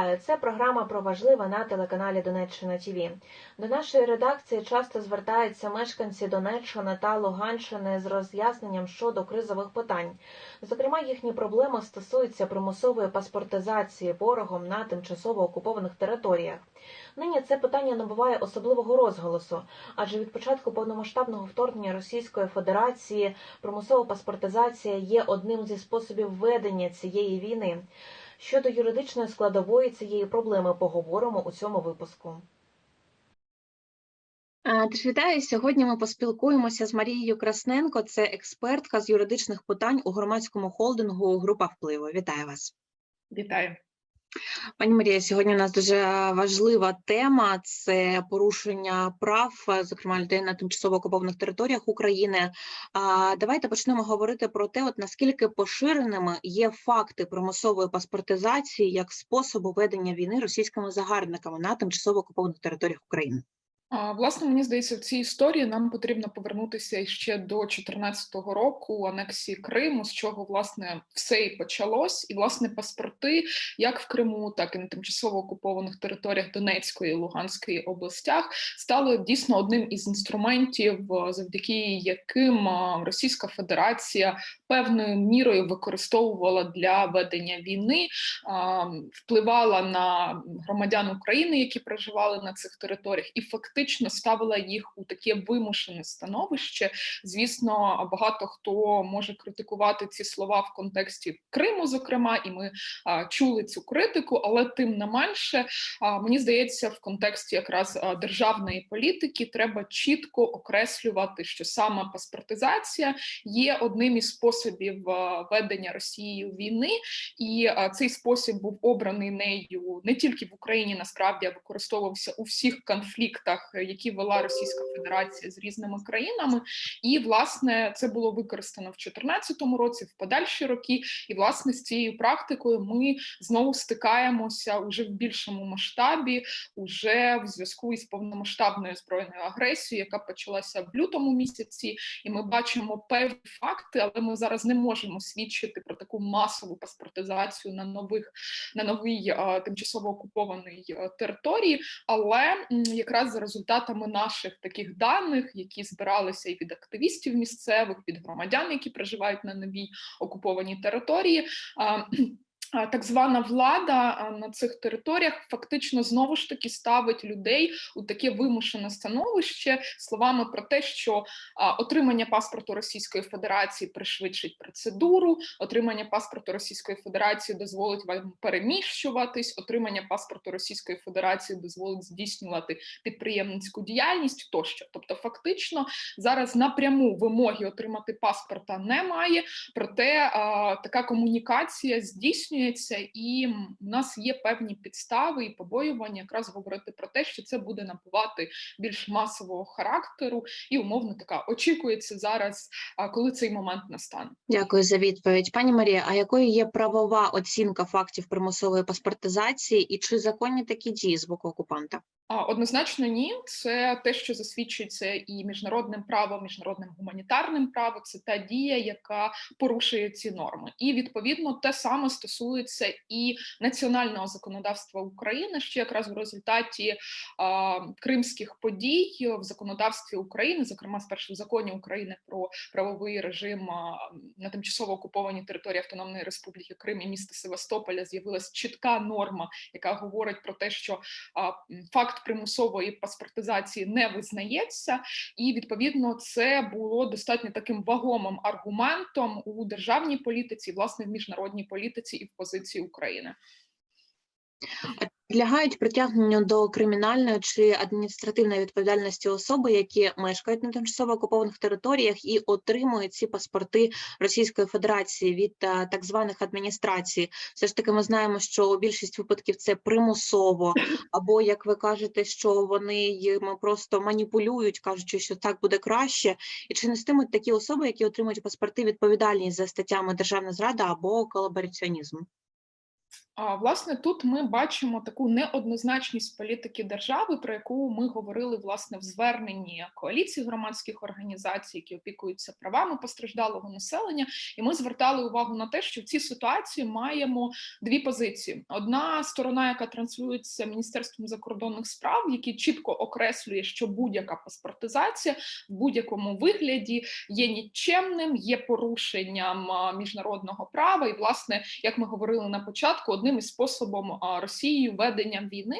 Вітаю, це програма про важливе на телеканалі Донеччина ТІВІ. До нашої редакції часто звертаються мешканці Донеччини та Луганщини з роз'ясненням щодо кризових питань. Зокрема, їхні проблеми стосуються примусової паспортизації ворогом на тимчасово окупованих територіях. Нині це питання набуває особливого розголосу, адже від початку повномасштабного вторгнення Російської Федерації примусова паспортизація є одним зі способів ведення цієї війни. Щодо юридичної складової цієї проблеми поговоримо у цьому випуску. Тож вітаю. Сьогодні ми поспілкуємося з Марією Красненко, це експертка з юридичних питань у громадському холдингу Група впливу. Вітаю вас. Вітаю. Пані Марія, сьогодні у нас дуже важлива тема це порушення прав, зокрема людей на тимчасово окупованих територіях України. Давайте почнемо говорити про те, от наскільки поширеними є факти примусової паспортизації як способу ведення війни російськими загарбниками на тимчасово окупованих територіях України. Власне, мені здається, в цій історії нам потрібно повернутися ще до 2014 року анексії Криму, з чого власне все і почалось. І власне паспорти, як в Криму, так і на тимчасово окупованих територіях Донецької і Луганської областях, стали дійсно одним із інструментів, е, завдяки яким Російська Федерація певною мірою використовувала для ведення війни, а, впливала на громадян України, які проживали на цих територіях, і фактично ставила їх у таке вимушене становище. Звісно, багато хто може критикувати ці слова в контексті Криму, зокрема, і ми а, чули цю критику, але тим не менше, а, мені здається, в контексті якраз державної політики треба чітко окреслювати, що саме паспортизація є одним із способів ведення Росією війни, і а, цей спосіб був обраний нею не тільки в Україні, насправді а використовувався у всіх конфліктах, які вела Російська Федерація з різними країнами. І власне це було використано в 2014 році, в подальші роки. І власне з цією практикою ми знову стикаємося уже в більшому масштабі, уже в зв'язку із повномасштабною збройною агресією, яка почалася в лютому місяці, і ми бачимо певні факти, але ми зараз не можемо свідчити про таку масову паспортизацію на нових на новій тимчасово окупованій території. Але якраз за результатами наших таких даних, які збиралися і від активістів місцевих, від громадян, які проживають на новій окупованій території. Так звана влада на цих територіях фактично знову ж таки ставить людей у таке вимушене становище словами про те, що отримання паспорту Російської Федерації пришвидшить процедуру, отримання паспорту Російської Федерації дозволить вам переміщуватись, отримання паспорту Російської Федерації дозволить здійснювати підприємницьку діяльність тощо. Тобто, фактично зараз напряму вимоги отримати паспорта немає, проте така комунікація здійснюється, і в нас є певні підстави і побоювання якраз говорити про те, що це буде набувати більш масового характеру, і умовно така очікується зараз, коли цей момент настане. Дякую за відповідь. Пані Марія, а якою є правова оцінка фактів примусової паспортизації і чи законні такі дії з боку окупанта? Однозначно ні, це те, що засвідчується і міжнародним правом, міжнародним гуманітарним правом. Це та дія, яка порушує ці норми, і відповідно те саме стосується і національного законодавства України, що якраз в результаті а, кримських подій в законодавстві України, зокрема спершу в законі України про правовий режим на тимчасово окупованій території Автономної Республіки Крим і міста Севастополя, з'явилась чітка норма, яка говорить про те, що а, м, примусової паспортизації не визнається, і відповідно це було достатньо таким вагомим аргументом у державній політиці, власне, в міжнародній політиці і в позиції України. Підлягають притягненню до кримінальної чи адміністративної відповідальності особи, які мешкають на тимчасово окупованих територіях і отримують ці паспорти Російської Федерації від е, так званих адміністрацій. Все ж таки, ми знаємо, що більшість випадків це примусово, або як ви кажете, що вони їм просто маніпулюють, кажучи, що так буде краще, і чи нестимуть такі особи, які отримують паспорти відповідальність за статтями державна зрада або колабораціонізм? Власне, тут ми бачимо таку неоднозначність політики держави, про яку ми говорили власне в зверненні коаліції громадських організацій, які опікуються правами постраждалого населення. І ми звертали увагу на те, що в цій ситуації маємо дві позиції: одна сторона, яка транслюється міністерством закордонних справ, який чітко окреслює, що будь-яка паспортизація в будь-якому вигляді є нікчемним, є порушенням міжнародного права, і власне, як ми говорили на початку, одним із способом Росією ведення війни.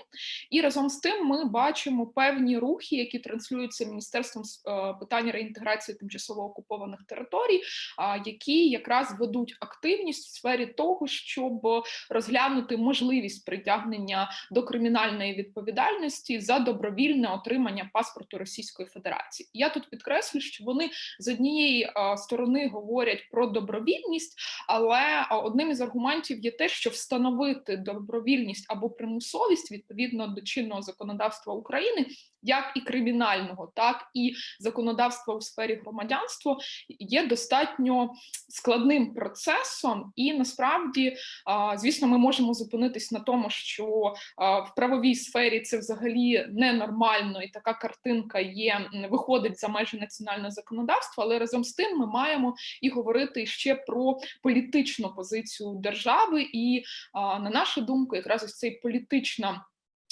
І разом з тим ми бачимо певні рухи, які транслюються міністерством е, питань реінтеграції тимчасово окупованих територій, які якраз ведуть активність в сфері того, щоб розглянути можливість притягнення до кримінальної відповідальності за добровільне отримання паспорту Російської Федерації. Я тут підкреслю, що вони з однієї е, сторони говорять про добровільність, але одним із аргументів є те, що встановити добровільність або примусовість відповідно до чинного законодавства України, як і кримінального, так і законодавства у сфері громадянства, є достатньо складним процесом, і насправді, звісно, ми можемо зупинитись на тому, що в правовій сфері це взагалі ненормально, і така картинка є виходить за межі національного законодавства. Але разом з тим ми маємо і говорити ще про політичну позицію держави. І на нашу думку, якраз ось цей політична.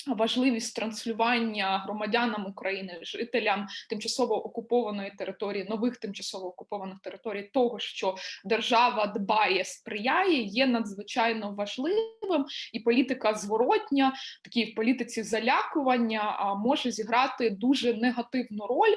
Важливість транслювання громадянам України, жителям тимчасово окупованої території, нових тимчасово окупованих територій, того, що держава дбає, сприяє, є надзвичайно важливим, і політика зворотня, такі в політиці залякування, може зіграти дуже негативну роль,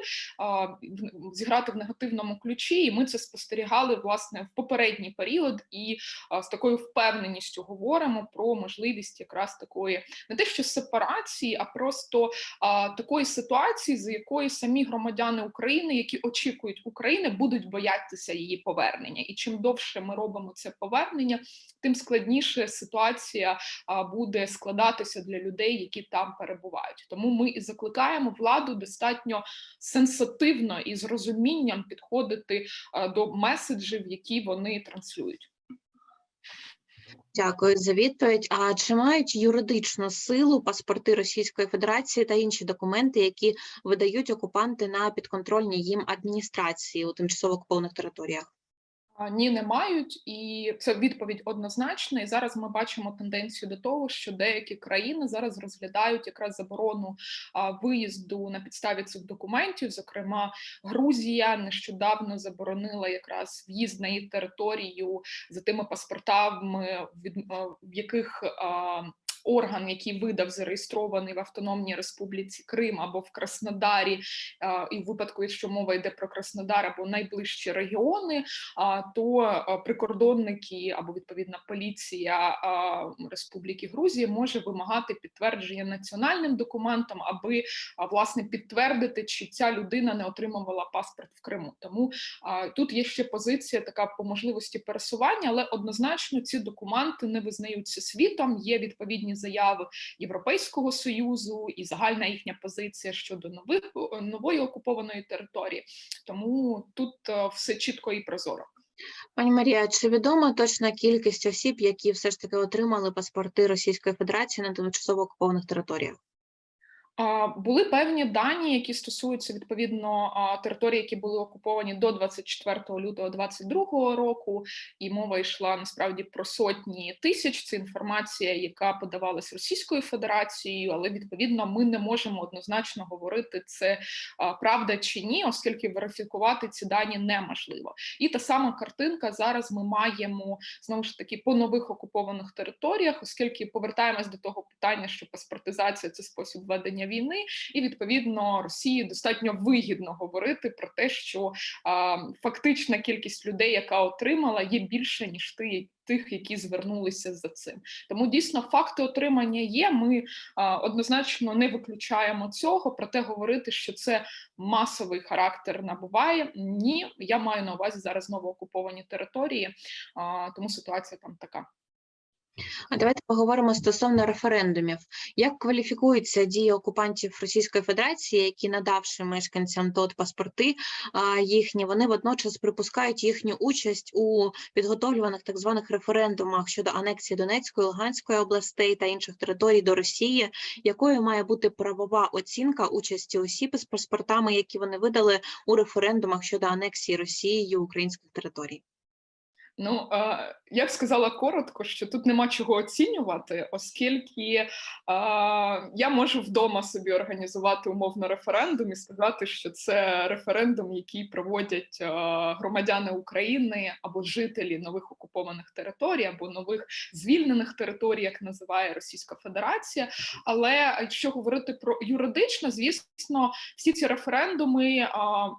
зіграти в негативному ключі. І ми це спостерігали власне в попередній період, і з такою впевненістю говоримо про можливість якраз такої не те, що сепарації, а просто а, такої ситуації, з якої самі громадяни України, які очікують України, будуть боятися її повернення. І чим довше ми робимо це повернення, тим складніше ситуація а, буде складатися для людей, які там перебувають. Тому ми і закликаємо владу достатньо сенситивно і з розумінням підходити а, до меседжів, які вони транслюють. Дякую за відповідь. А чи мають юридичну силу паспорти Російської Федерації та інші документи, які видають окупанти на підконтрольні їм адміністрації у тимчасово окупованих територіях? Ні, не мають, і це відповідь однозначна. І зараз ми бачимо тенденцію до того, що деякі країни зараз розглядають якраз заборону виїзду на підставі цих документів. Зокрема, Грузія нещодавно заборонила якраз в'їзд на її територію за тими паспортами, в яких Орган, який видав зареєстрований в Автономній Республіці Крим або в Краснодарі, і в випадку, якщо мова йде про Краснодар або найближчі регіони, то прикордонники або відповідна поліція Республіки Грузії може вимагати підтвердження національним документом, аби власне підтвердити, чи ця людина не отримувала паспорт в Криму. Тому тут є ще позиція така по можливості пересування, але однозначно ці документи не визнаються світом. Є відповідні заяви Європейського союзу і загальна їхня позиція щодо нових нової окупованої території. Тому тут е, все чітко і прозоро. Пані Марія, чи відома точна кількість осіб, які все ж таки отримали паспорти Російської Федерації на тимчасово окупованих територіях? Були певні дані, які стосуються відповідно територій, які були окуповані до 24 лютого 2022 року, і мова йшла насправді про сотні тисяч. Це інформація, яка подавалась Російською Федерацією, але відповідно ми не можемо однозначно говорити це правда чи ні, оскільки верифікувати ці дані неможливо. І та сама картинка зараз ми маємо знову ж таки по нових окупованих територіях, оскільки повертаємось до того питання, що паспортизація це спосіб ведення війни, і відповідно Росії достатньо вигідно говорити про те, що а, фактична кількість людей, яка отримала, є більше ніж ти. Тих, які звернулися за цим, тому дійсно факти отримання є. Ми а, однозначно не виключаємо цього. Проте говорити, що це масовий характер набуває. Ні, я маю на увазі зараз новоокуповані території, а, тому ситуація там така. А давайте поговоримо стосовно референдумів. Як кваліфікуються дії окупантів Російської Федерації, які, надавши мешканцям ТОТ паспорти їхні, вони водночас припускають їхню участь у підготовлюваних так званих референдумах щодо анексії Донецької, Луганської областей та інших територій до Росії, якою має бути правова оцінка участі осіб із паспортами, які вони видали у референдумах щодо анексії Росією українських територій? Ну я б сказала коротко, що тут нема чого оцінювати, оскільки я можу вдома собі організувати умовно референдум і сказати, що це референдум, який проводять громадяни України або жителі нових окупованих територій, або нових звільнених територій, як називає Російська Федерація. Але якщо говорити про юридично, звісно, всі ці референдуми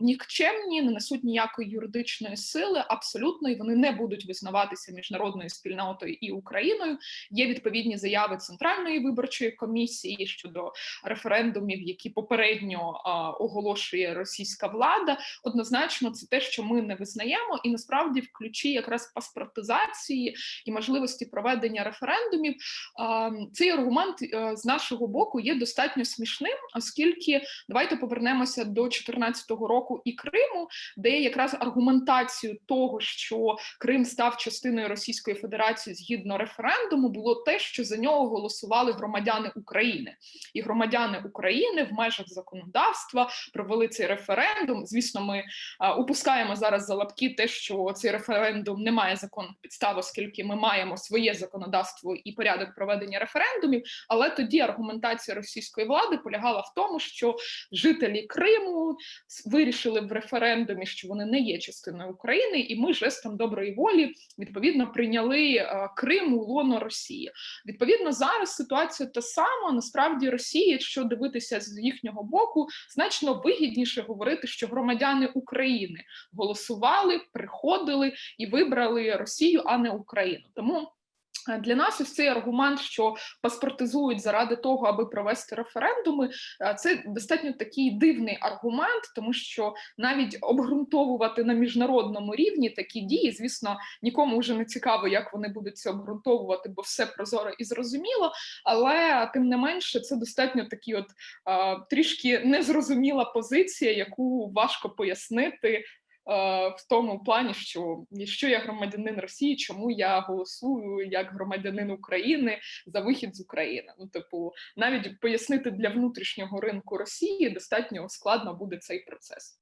нікчемні, не несуть ніякої юридичної сили, абсолютно, і вони не будуть визнаватися міжнародною спільнотою і Україною. Є відповідні заяви Центральної виборчої комісії щодо референдумів, які попередньо а, оголошує російська влада. Однозначно, це те, що ми не визнаємо, і насправді в ключі якраз паспортизації і можливості проведення референдумів. А, цей аргумент а, з нашого боку є достатньо смішним, оскільки давайте повернемося до 2014 року і Криму, де якраз аргументацію того, що Крим став частиною Російської Федерації згідно референдуму, було те, що за нього голосували громадяни України, і громадяни України в межах законодавства провели цей референдум. Звісно, ми а, упускаємо зараз за лапки те, що цей референдум не має законних підстав, оскільки ми маємо своє законодавство і порядок проведення референдумів. Але тоді аргументація російської влади полягала в тому, що жителі Криму вирішили в референдумі, що вони не є частиною України, і ми жестом доброї волі відповідно прийняли е, Крим у лоно Росії. Відповідно, зараз ситуація та сама. Насправді Росії, якщо дивитися з їхнього боку, значно вигідніше говорити, що громадяни України голосували, приходили і вибрали Росію, а не Україну. Тому. Е, Для нас ось цей аргумент, що паспортизують заради того, аби провести референдуми, е, це достатньо такий дивний аргумент, тому що навіть обґрунтовувати на міжнародному рівні такі дії, звісно, нікому вже не цікаво, як вони будуть це обґрунтовувати, бо все прозоро і зрозуміло. Але тим не менше, це достатньо такі, от е, трішки незрозуміла позиція, яку важко пояснити. Е, В тому плані, що якщо я громадянин Росії, чому я голосую як громадянин України за вихід з України? Ну, типу, навіть пояснити для внутрішнього ринку Росії достатньо складно буде цей процес.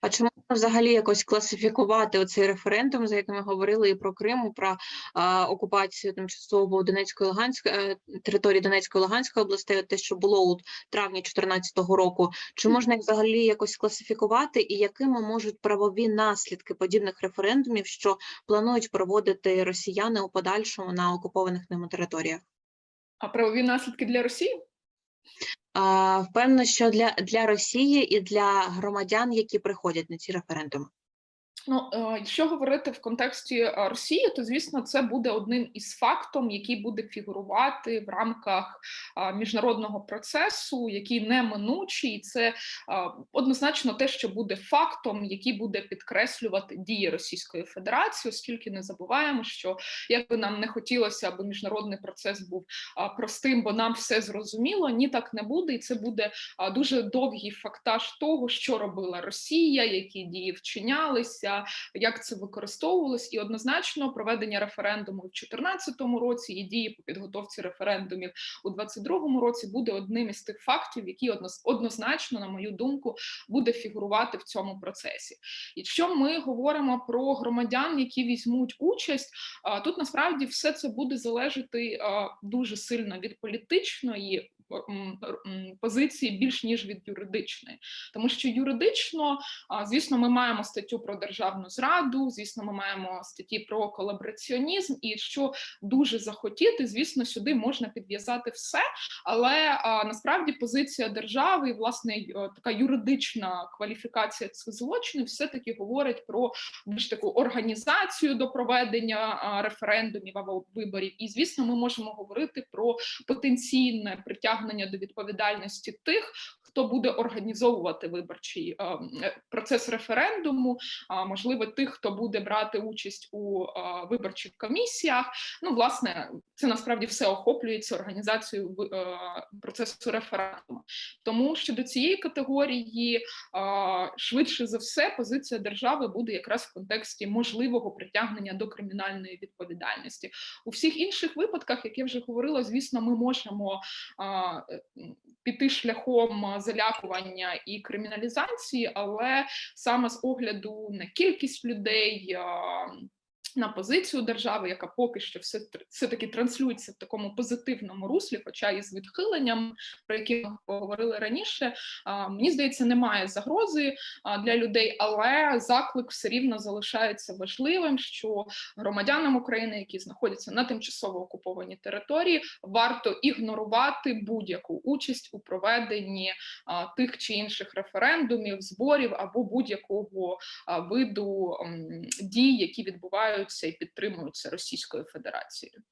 А чи можна взагалі якось класифікувати оцей референдум, за яким ми говорили і про Крим, про а, окупацію тимчасово Донецької Луганської е, території Донецької Луганської областей, те, що було у травні 2014 року? Чи можна їх взагалі якось класифікувати, і якими можуть правові наслідки подібних референдумів, що планують проводити росіяни у подальшому на окупованих ними територіях? А правові наслідки для Росії? Впевнено, що для, для Росії і для громадян, які приходять на ці референдуми. Ну, е, якщо говорити в контексті е, Росії, то звісно це буде одним із фактом, який буде фігурувати в рамках е, міжнародного процесу, який неминучий. І Це однозначно те, що буде фактом, який буде підкреслювати дії Російської Федерації, оскільки не забуваємо, що як би нам не хотілося, аби міжнародний процес був простим, бо нам все зрозуміло, ні так не буде, і це буде дуже довгий фактаж того, що робила Росія, які дії вчинялися як це використовувалось, і однозначно проведення референдуму в 2014 році і дії по підготовці референдумів у 2022 році буде одним із тих фактів, які однозначно, на мою думку, буде фігурувати в цьому процесі. Якщо ми говоримо про громадян, які візьмуть участь, тут насправді все це буде залежати дуже сильно від політичної. Позиції більш ніж від юридичної, тому що юридично Звісно, ми маємо статтю про державну зраду. Звісно, ми маємо статті про колабораціонізм. І якщо дуже захотіти, звісно, сюди можна підв'язати все. Але насправді позиція держави, і власне така юридична кваліфікація цих злочинів, все таки говорить про більш таку організацію до проведення референдумів або виборів. І звісно, ми можемо говорити про потенційне притягнення притягнення до відповідальності тих, хто буде організовувати виборчий е, е, процес референдуму, а можливо, тих, хто буде брати участь у е, виборчих комісіях. Ну, власне, це насправді все охоплюється організацією процесу референдуму. Тому щодо цієї категорії, швидше за все, позиція держави буде якраз в контексті можливого притягнення до кримінальної відповідальності. У всіх інших випадках, як я вже говорила, звісно, ми можемо е, піти шляхом залякування і криміналізації, але саме з огляду на кількість людей. На позицію держави, яка поки що все, все таки транслюється в такому позитивному руслі, хоча і з відхиленням, про які ми говорили раніше, а, мені здається, немає загрози а, для людей, але заклик все рівно залишається важливим, що громадянам України, які знаходяться на тимчасово окупованій території, варто ігнорувати будь-яку участь у проведенні а, тих чи інших референдумів, зборів або будь-якого виду м, дій, які відбуваються і підтримуються Російською Федерацією.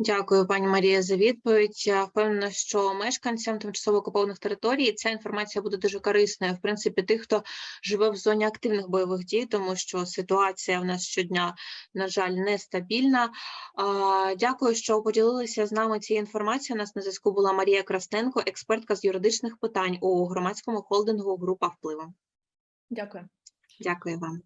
Дякую, пані Марія, за відповідь. Я впевнена, що мешканцям тимчасово окупованих територій ця інформація буде дуже корисною. В принципі, тих, хто живе в зоні активних бойових дій, тому що ситуація в нас щодня, на жаль, нестабільна. Дякую, що поділилися з нами цією інформацією. У нас на зв'язку була Марія Красненко, експертка з юридичних питань у громадському холдингу Група впливу. Дякую. Дякую вам.